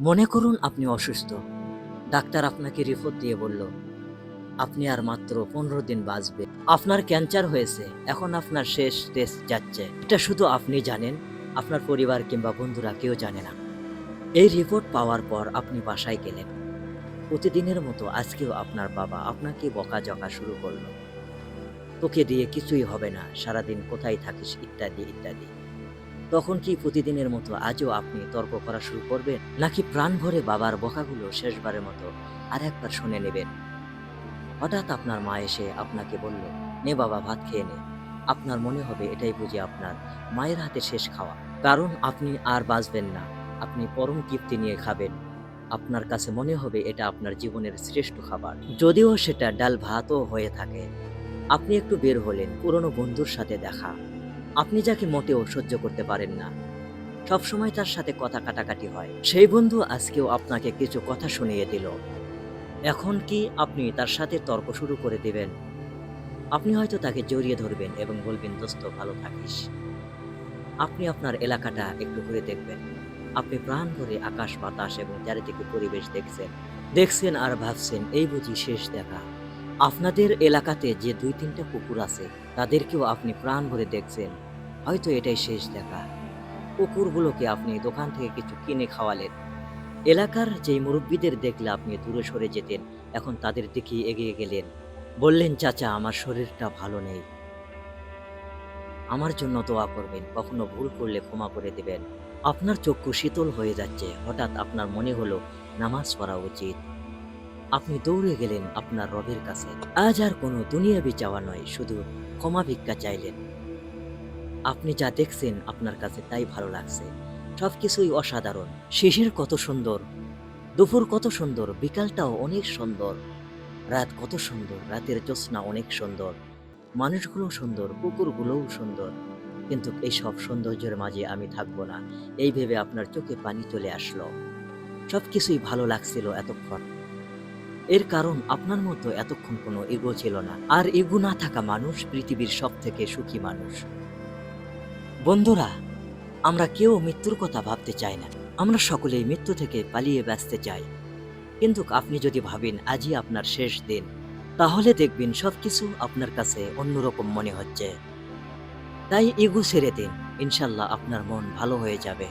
মনে করুন আপনি অসুস্থ। ডাক্তার আপনাকে রিপোর্ট দিয়ে বলল, আপনি আর মাত্র পনেরো দিন বাঁচবে। আপনার ক্যান্সার হয়েছে, এখন আপনার শেষ টেস্ট যাচ্ছে। এটা শুধু আপনি জানেন, আপনার পরিবার কিংবা বন্ধুরা কেউ জানে না। এই রিপোর্ট পাওয়ার পর আপনি বাসায় গেলেন। প্রতিদিনের মতো আজকেও আপনার বাবা আপনাকে বকাঝকা শুরু করল। তোকে দিয়ে কিছুই হবে না, সারাদিন কোথায় থাকিস? ইত্যাদি ইত্যাদি। তখন কি প্রতিদিনের মতো আজও আপনি তর্ক করা শুরু করবেন? নাকি প্রাণ ভরে বাবার বকাগুলো শেষবারের মতো আর একবার শুনে নেবেন? হঠাৎ আপনার মা এসে আপনাকে বলল, নে বাবা, ভাত খেয়ে নে। আপনার মনে হবে এটাই বুঝি আপনার মায়ের হাতে শেষ খাওয়া। কারণ আপনি আর বাঁচবেন না, আপনি পরম তৃপ্তি নিয়ে খাবেন। আপনার কাছে মনে হবে এটা আপনার জীবনের শ্রেষ্ঠ খাবার। যদিও সেটা ডাল ভাতও হয়ে থাকে। আপনি একটু বের হলেন, পুরনো বন্ধুর সাথে দেখা। আপনি যাকে মোটেও সহ্য করতে পারেন না। সবসময় তার সাথে কথা কাটাকাটি হয়। সেই বন্ধু আজকেও আপনাকে কিছু কথা শুনিয়ে দিল। এখন কি আপনি তার সাথে তর্ক শুরু করে দেবেন? আপনি হয়তো তাকে জড়িয়ে ধরবেন এবং বলবেন, দোস্ত, ভালো থাকিস। আপনি আপনার এলাকাটা একটু ঘুরে দেখবেন। আপনি প্রাণ ভরে আকাশ, বাতাস এবং চারিদিকে পরিবেশ দেখছেন। দেখছেন আর ভাবছেন, এই বুঝি শেষ দেখা। আপনাদের এলাকাতে যে দুই তিনটা কুকুর আছে, তাদেরকেও আপনি প্রাণ ভরে দেখছেন। হয়তো এটাই শেষ দেখা। কুকুরগুলোকে আপনি দোকান থেকে কিছু কিনে খাওয়ালেন। এলাকার যেই মুরব্বীদের দেখলে আপনি দূরে সরে যেতেন, এখন তাদের দিকেই এগিয়ে গেলেন। বললেন, চাচা, আমার শরীরটা ভালো নেই। আমার জন্য দোয়া করবেন, কখনো ভুল করলে ক্ষমা করে দেবেন। আপনার চক্ষু শীতল হয়ে যাচ্ছে, হঠাৎ আপনার মনে হলো নামাজ পড়া উচিত। আপনি দৌড়ে গেলেন আপনার রবের কাছে। আজ আর কোনো দুনিয়াবি চাওয়া নয়, শুধু ক্ষমা ভিক্ষা চাইলেন। আপনি যা দেখছেন আপনার কাছে তাই ভালো লাগছে। সব কিছুই অসাধারণ। শিশির কত সুন্দর। দুপুর কত সুন্দর। বিকালটাও অনেক সুন্দর। রাত কত সুন্দর। রাতের জ্যোৎস্না অনেক সুন্দর। মানুষগুলো সুন্দর, কুকুরগুলোও সুন্দর। কিন্তু এই সব সৌন্দর্যের মাঝে আমি থাকব না। এই ভেবে আপনার চোখে পানি চলে আসলো। সব কিছুই ভালো লাগছিল এতক্ষণ। এর কারণ আপনার মতো এতক্ষণ কোনো ইগো ছিল না। আর ইগো না থাকা মানুষ পৃথিবীর সব থেকে সুখী মানুষ। বন্ধুরা, আমরা কেউ মৃত্যুর কথা ভাবতে চাই না। আমরা সকলেই মৃত্যু থেকে পালিয়ে বাঁচতে চাই। কিন্তু আপনি যদি ভাবেন আজই আপনার শেষ দিন, তাহলে দেখবেন সব কিছু আপনার কাছে অন্যরকম মনে হচ্ছে। তাই ইগু ছেড়ে দিন। ইনশাল্লাহ আপনার মন ভালো হয়ে যাবে।